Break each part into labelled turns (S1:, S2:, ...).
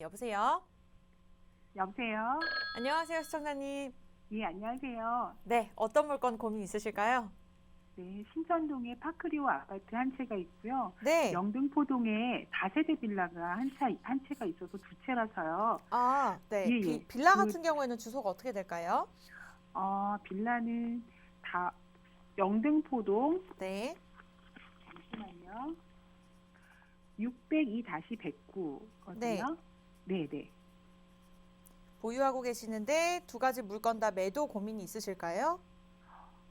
S1: 여보세요?
S2: 여보세요?
S1: 안녕하세요, 시청자님.
S2: 예, 안녕하세요.
S1: 네, 어떤 물건 고민 있으실까요?
S2: 네, 신천동에 파크리오 아파트 한 채가 있고요.
S1: 네.
S2: 영등포동에 다세대 빌라가 한, 차, 한 채가 있어서 두 채라서요.
S1: 아, 네.
S2: 예, 예.
S1: 비, 빌라
S2: 그-
S1: 같은 경우에는 주소가 어떻게 될까요?
S2: 어, 빌라는 다 영등포동
S1: 네.
S2: 잠시만요. 602-109거든요.
S1: 네.
S2: 네, 네.
S1: 보유하고 계시는데 두 가지 물건 다 매도 고민이 있으실까요?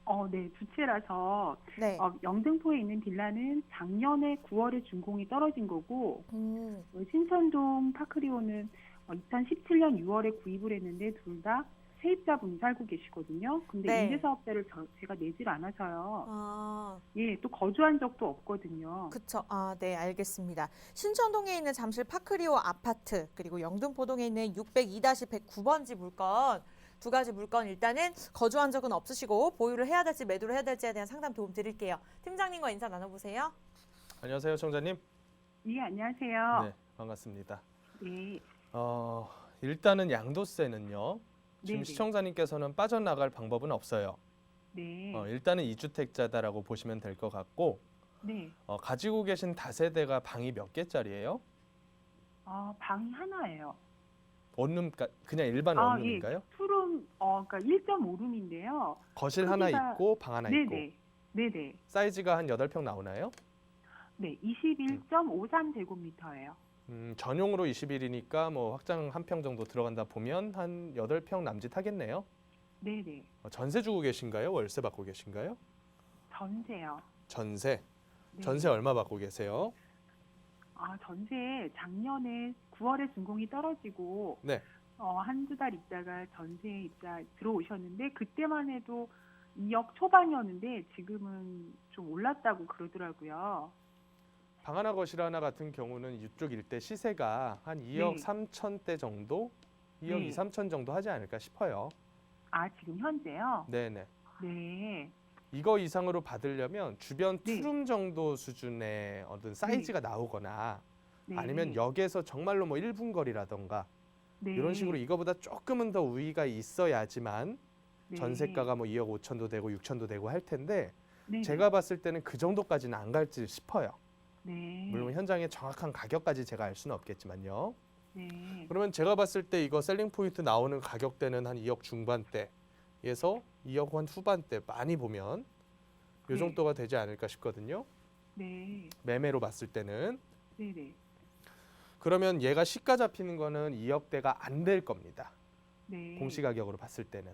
S2: 어, 네, 두 채라서
S1: 네.
S2: 어, 영등포에 있는 빌라는 작년에 9월에 준공이 떨어진 거고
S1: 음,
S2: 어, 신천동 파크리오는 2017년 6월에 구입을 했는데 둘 다 세입자분이 살고 계시거든요. 근데
S1: 네.
S2: 임대사업자를 저- 제가 내질 않아서요.
S1: 아,
S2: 예, 또 거주한 적도 없거든요.
S1: 그쵸. 아, 네, 알겠습니다. 신천동에 있는 잠실 파크리오 아파트, 그리고 영등포동에 있는 602-109번지 물건, 두 가지 물건 일단은 거주한 적은 없으시고 보유를 해야 될지 매도를 해야 될지에 대한 상담 도움 드릴게요. 팀장님과 인사 나눠보세요.
S3: 안녕하세요, 청자님.
S2: 예, 안녕하세요.
S3: 네, 반갑습니다.
S2: 네.
S3: 어, 일단은 양도세는요. 지금
S2: 네네.
S3: 시청자님께서는 빠져나갈 방법은 없어요.
S2: 네.
S3: 어, 일단은 이주택자다라고 보시면 될 것 같고
S2: 네.
S3: 어, 가지고 계신 다세대가 방이 몇 개짜리예요?
S2: 어, 방이 하나예요.
S3: 원룸 가- 그냥 일반
S2: 아,
S3: 원룸인가요?
S2: 예. 투룸 어, 그러니까 1.5룸인데요.
S3: 거실 하나
S2: 크기가-
S3: 있고 방 하나 있고
S2: 네, 네. 네, 네.
S3: 사이즈가 한 8평 나오나요?
S2: 네, 21.53제곱미터예요.
S3: 음, 전용으로 21이니까 뭐 확장 한 평 정도 들어간다 보면 한 8평 남짓 하겠네요.
S2: 네, 네.
S3: 어, 전세 주고 계신가요? 월세 받고 계신가요?
S2: 전세요.
S3: 전세.
S2: 네.
S3: 전세 얼마 받고 계세요?
S2: 아, 전세 작년에 9월에 준공이 떨어지고
S3: 네.
S2: 어, 한두 달 있다가 전세 입자 들어오셨는데 그때만 해도 2억 초반이었는데 지금은 좀 올랐다고 그러더라고요.
S3: 방 하나 거실 하나 같은 경우는 이쪽 일대 시세가 한 2억
S2: 네.
S3: 3천 대 정도, 2억
S2: 네.
S3: 2, 3천 정도 하지 않을까 싶어요.
S2: 아, 지금 현재요?
S3: 네네.
S2: 네.
S3: 이거 이상으로 받으려면 주변
S2: 네.
S3: 투룸 정도 수준의 어떤 사이즈가 나오거나
S2: 네.
S3: 아니면 역에서 정말로 뭐 1분 거리라던가
S2: 네.
S3: 이런 식으로 이거보다 조금은 더 우위가 있어야지만
S2: 네.
S3: 전세가가 뭐 2억 5천도 되고 6천도 되고 할 텐데
S2: 네.
S3: 제가 봤을 때는 그 정도까지는 안 갈지 싶어요.
S2: 네.
S3: 물론 현장의 정확한 가격까지 제가 알 수는 없겠지만요.
S2: 네.
S3: 그러면 제가 봤을 때 이거 셀링 포인트 나오는 가격대는 한 2억 중반대에서 2억 한 후반대 많이 보면 요
S2: 네.
S3: 정도가 되지 않을까 싶거든요.
S2: 네.
S3: 매매로 봤을 때는
S2: 네, 네.
S3: 그러면 얘가 시가 잡히는 거는 2억대가 안 될 겁니다.
S2: 네.
S3: 공시 가격으로 봤을 때는.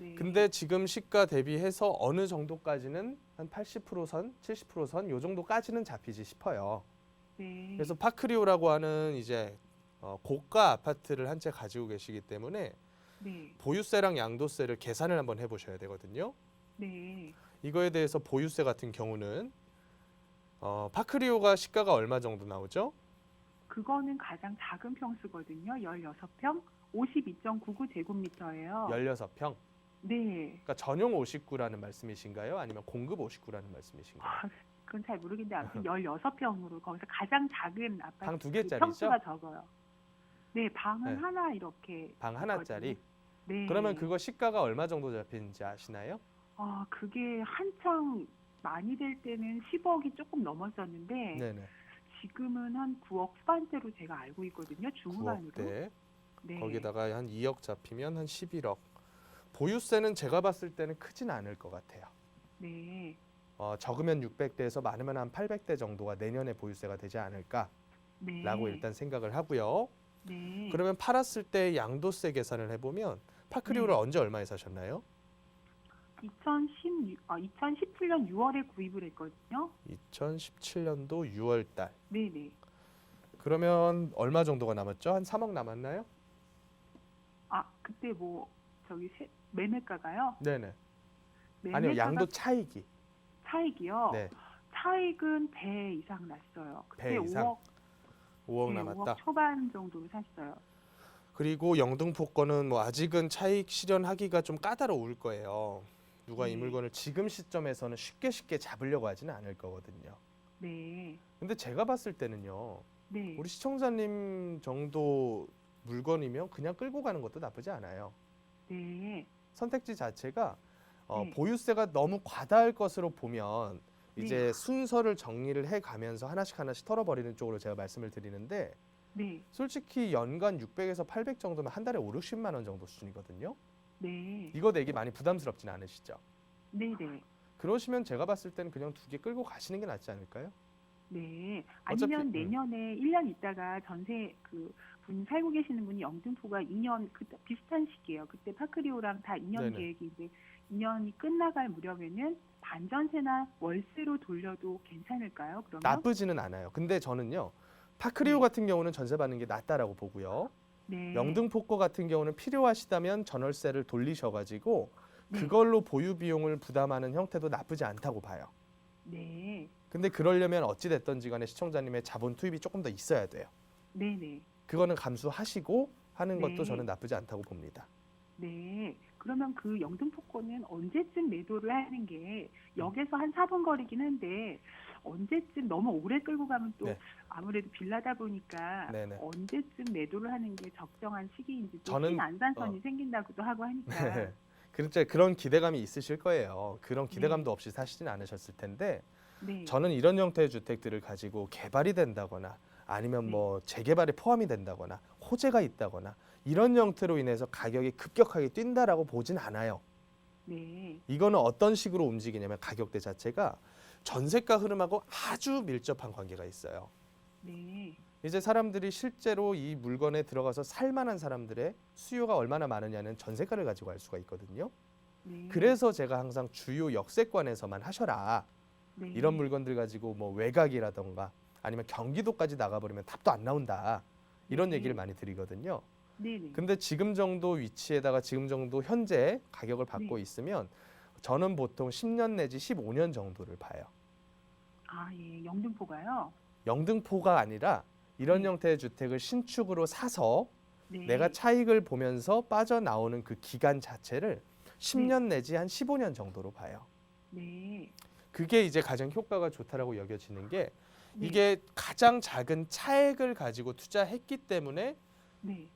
S2: 네.
S3: 근데 지금 시가 대비해서 어느 정도까지는 한 80%선, 70%선 요 정도까지는 잡히지 싶어요.
S2: 네.
S3: 그래서 파크리오라고 하는 이제 어, 고가 아파트를 한 채 가지고 계시기 때문에
S2: 네.
S3: 보유세랑 양도세를 계산을 한번 해보셔야 되거든요.
S2: 네.
S3: 이거에 대해서 보유세 같은 경우는 어, 파크리오가 시가가 얼마 정도 나오죠?
S2: 그거는 가장 작은 평수거든요. 16평, 52.99제곱미터예요.
S3: 16평.
S2: 네.
S3: 그러니까 전용 59라는 말씀이신가요? 아니면 공급 59라는 말씀이신가요?
S2: 아, 그건 잘 모르겠는데 아무튼 16평으로 거기서 가장 작은 아파트
S3: 방 두 개짜리죠?
S2: 평수가 적어요. 네, 방은
S3: 네.
S2: 하나 이렇게
S3: 방 하나짜리.
S2: 네.
S3: 그러면 그거 시가가 얼마 정도 잡히는지 아시나요?
S2: 아, 그게 한창 많이 될 때는 10억이 조금 넘었었는데
S3: 네네.
S2: 지금은 한 9억 후반대로 제가 알고 있거든요. 중후반으로.
S3: 9억대.
S2: 네.
S3: 거기다가 한 2억 잡히면 한 11억. 보유세는 제가 봤을 때는 크진 않을 것 같아요.
S2: 네.
S3: 어, 적으면 600대에서 많으면 한 800대 정도가 내년에 보유세가 되지 않을까라고
S2: 네.
S3: 일단 생각을 하고요.
S2: 네.
S3: 그러면 팔았을 때 양도세 계산을 해보면 파크리오를
S2: 네.
S3: 언제 얼마에 사셨나요?
S2: 2016, 아, 2017년 6월에 구입을 했거든요.
S3: 2017년도 6월 달.
S2: 네네.
S3: 그러면 얼마 정도가 남았죠? 한 3억 남았나요?
S2: 아, 그때 뭐 저기 세, 매매가가요?
S3: 네네.
S2: 매매가가
S3: 아니요, 양도 차익이.
S2: 차익이요.
S3: 네.
S2: 차익은 배 이상 났어요. 그때
S3: 배 이상?
S2: 5억,
S3: 5억
S2: 네,
S3: 남았다.
S2: 5억 초반 정도로 샀어요.
S3: 그리고 영등포 거는 뭐 아직은 차익 실현하기가 좀 까다로울 거예요. 누가 이
S2: 네.
S3: 물건을 지금 시점에서는 쉽게 쉽게 잡으려고 하지는 않을 거거든요.
S2: 네.
S3: 근데 제가 봤을 때는요.
S2: 네.
S3: 우리 시청자님 정도 물건이면 그냥 끌고 가는 것도 나쁘지 않아요.
S2: 네.
S3: 선택지 자체가 어,
S2: 네.
S3: 보유세가 너무 과다할 것으로 보면 이제
S2: 네.
S3: 순서를 정리를 해 가면서 하나씩 하나씩 털어버리는 쪽으로 제가 말씀을 드리는데
S2: 네.
S3: 솔직히 연간 600에서 800 정도면 한 달에 5, 60만 원 정도 수준이거든요.
S2: 네.
S3: 이거 내기 많이 부담스럽진 않으시죠?
S2: 네. 네.
S3: 그러시면 제가 봤을 때는 그냥 두 개 끌고 가시는 게 낫지 않을까요?
S2: 네.
S3: 어차피,
S2: 아니면
S3: 음.
S2: 내년에 1년 있다가 전세 그 분 살고 계시는 분이 영등포가 2년 그 비슷한 시기예요. 그때 파크리오랑 다 2년
S3: 네네.
S2: 계획인데 2년이 끝나갈 무렵에는 반전세나 월세로 돌려도 괜찮을까요? 그러면
S3: 나쁘지는 않아요. 근데 저는요. 파크리오
S2: 네.
S3: 같은 경우는 전세 받는 게 낫다라고 보고요.
S2: 네.
S3: 영등포 거 같은 경우는 필요하시다면 전월세를 돌리셔 가지고
S2: 네.
S3: 그걸로 보유 비용을 부담하는 형태도 나쁘지 않다고 봐요.
S2: 네.
S3: 근데 그러려면 어찌 됐든지 간에 시청자님의 자본 투입이 조금 더 있어야 돼요.
S2: 네, 네.
S3: 그거는 감수하시고 하는 것도
S2: 네.
S3: 저는 나쁘지 않다고 봅니다.
S2: 네. 그러면 그 영등포권은 언제쯤 매도를 하는 게 역에서 한 4분 거리긴 한데 언제쯤 너무 오래 끌고 가면 또
S3: 네.
S2: 아무래도 빌라다 보니까
S3: 네네.
S2: 언제쯤 매도를 하는 게 적정한 시기인지 또
S3: 저는-
S2: 신안산선이
S3: 어.
S2: 생긴다고도 하고 하니까
S3: 네. 그렇죠. 그런 기대감이 있으실 거예요. 그런 기대감도 없이 사시진 않으셨을 텐데
S2: 네.
S3: 저는 이런 형태의 주택들을 가지고 개발이 된다거나 아니면
S2: 네.
S3: 뭐 재개발이 포함이 된다거나 호재가 있다거나 이런 형태로 인해서 가격이 급격하게 뛴다라고 보진 않아요.
S2: 네.
S3: 이거는 어떤 식으로 움직이냐면 가격대 자체가 전세가 흐름하고 아주 밀접한 관계가 있어요.
S2: 네.
S3: 이제 사람들이 실제로 이 물건에 들어가서 살 만한 사람들의 수요가 얼마나 많으냐는 전세가를 가지고 알 수가 있거든요.
S2: 네.
S3: 그래서 제가 항상 주요 역세권에서만 하셔라.
S2: 네.
S3: 이런 물건들 가지고 뭐 외곽이라던가 아니면 경기도까지 나가버리면 답도 안 나온다. 이런
S2: 네.
S3: 얘기를 많이 드리거든요.
S2: 네. 네.
S3: 근데 지금 정도 위치에다가 지금 정도 현재 가격을 받고
S2: 네.
S3: 있으면 저는 보통 10년 내지 15년 정도를 봐요.
S2: 아, 예. 영등포가요.
S3: 영등포가 아니라 이런
S2: 네.
S3: 형태의 주택을 신축으로 사서
S2: 네.
S3: 내가 차익을 보면서 빠져나오는 그 기간 자체를 10년 내지 한 15년 정도로 봐요.
S2: 네.
S3: 그게 이제 가장 효과가 좋다라고 여겨지는 게
S2: 네.
S3: 이게 가장 작은 차액을 가지고 투자했기 때문에
S2: 네.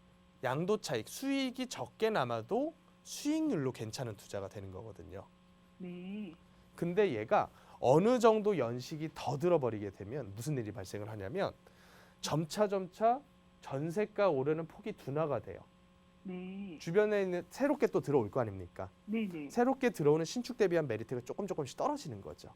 S3: 양도 차익, 수익이 적게 남아도 수익률로 괜찮은 투자가 되는 거거든요.
S2: 네.
S3: 근데 얘가 어느 정도 연식이 더 들어버리게 되면 무슨 일이 발생을 하냐면 점차 점차 전세가 오르는 폭이 둔화가 돼요.
S2: 네.
S3: 주변에 있는 새롭게 또 들어올 거 아닙니까?
S2: 네. 네.
S3: 새롭게 들어오는 신축 대비한 메리트가 조금 조금씩 떨어지는 거죠.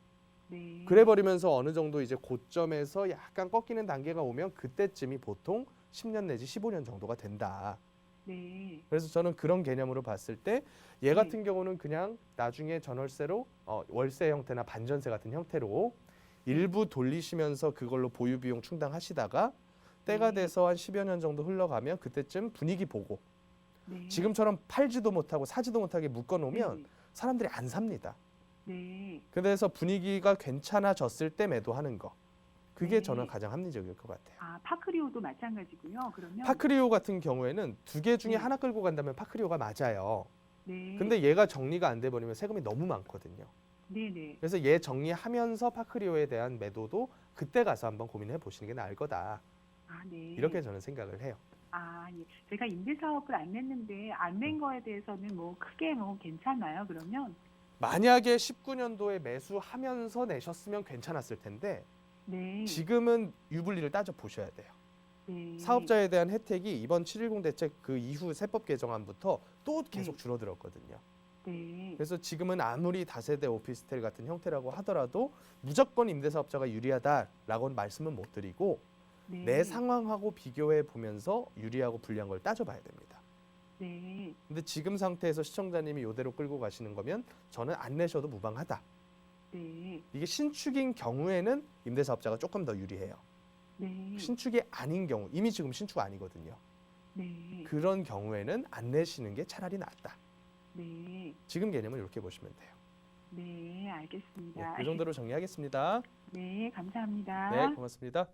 S2: 네.
S3: 그래 버리면서 어느 정도 이제 고점에서 약간 꺾이는 단계가 오면 그때쯤이 보통 10년 내지 15년 정도가 된다.
S2: 네.
S3: 그래서 저는 그런 개념으로 봤을 때얘
S2: 네.
S3: 같은 경우는 그냥 나중에 전월세로 어, 월세 형태나 반전세 같은 형태로 일부 돌리시면서 그걸로 보유 비용 충당하시다가 때가
S2: 네.
S3: 돼서 한 10여 년 정도 흘러가면 그때쯤 분위기 보고
S2: 네.
S3: 지금처럼 팔지도 못하고 사지도 못하게 묶어 놓으면
S2: 네.
S3: 사람들이 안 삽니다.
S2: 네.
S3: 그래서 분위기가 괜찮아졌을 때 매도하는 거. 그게
S2: 네.
S3: 저는 가장 합리적일 것 같아요.
S2: 아, 파크리오도 마찬가지고요. 그러면
S3: 파크리오 같은 경우에는 두 개 중에
S2: 네.
S3: 하나 끌고 간다면 파크리오가 맞아요.
S2: 네.
S3: 근데 얘가 정리가 안 돼 버리면 세금이 너무 많거든요.
S2: 네, 네.
S3: 그래서 얘 정리하면서 파크리오에 대한 매도도 그때 가서 한번 고민해 보시는 게 나을 거다.
S2: 아, 네.
S3: 이렇게 저는 생각을 해요.
S2: 아, 예. 제가 임대 사업을 안 냈는데 안
S3: 음.
S2: 낸 거에 대해서는 뭐 크게 뭐 괜찮아요. 그러면
S3: 만약에 19년도에 매수하면서 내셨으면 괜찮았을 텐데
S2: 네.
S3: 지금은 유불리를 따져 보셔야 돼요.
S2: 네.
S3: 사업자에 대한 혜택이 이번 710 대책 그 이후 세법 개정안부터 또 계속
S2: 네.
S3: 줄어들었거든요.
S2: 네.
S3: 그래서 지금은 아무리 다세대 오피스텔 같은 형태라고 하더라도 무조건 임대사업자가 유리하다라고는 말씀은 못 드리고
S2: 네.
S3: 내 상황하고 비교해 보면서 유리하고 불리한 걸 따져봐야 됩니다.
S2: 네.
S3: 근데 지금 상태에서 시청자님이 이대로 끌고 가시는 거면 저는 안 내셔도 무방하다.
S2: 네.
S3: 이게 신축인 경우에는 임대사업자가 조금 더 유리해요.
S2: 네.
S3: 신축이 아닌 경우 이미 지금 신축 아니거든요.
S2: 네.
S3: 그런 경우에는 안 내시는 게 차라리 낫다.
S2: 네.
S3: 지금 개념을 이렇게 보시면 돼요.
S2: 네,
S3: 네,
S2: 알겠습니다.
S3: 이 정도로 정리하겠습니다.
S2: 네, 감사합니다.
S3: 네, 고맙습니다.